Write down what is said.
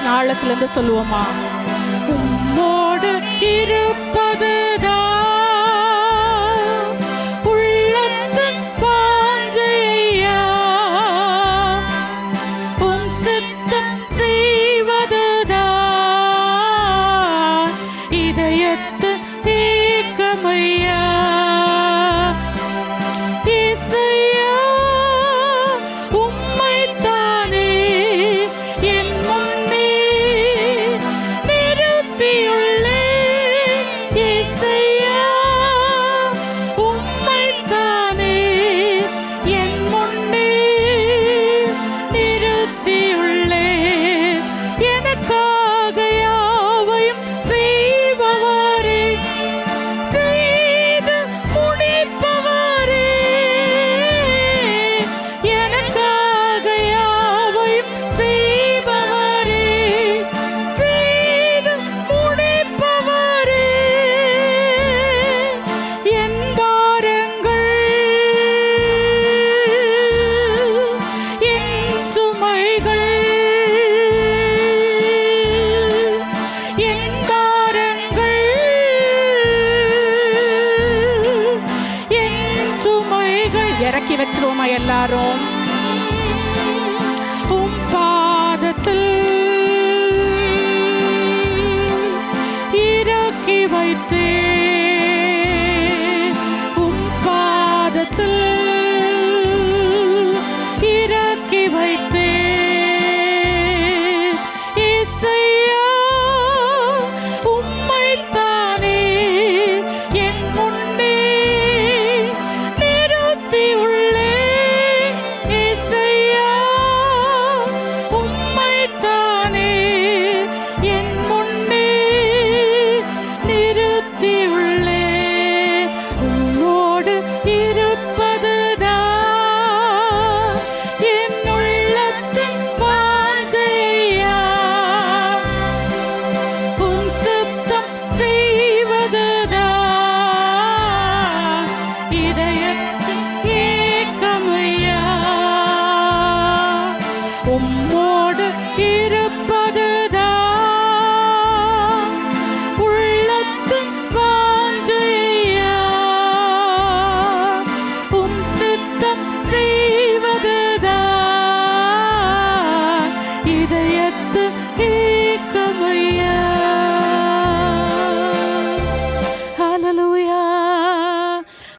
ஆழத்திலிருந்து சொல்லுவோமா? உம்மோடு இருப்ப ರೆಕ್ಕೆ ಎತ್ತುವ ಎಲ್ಲರೂ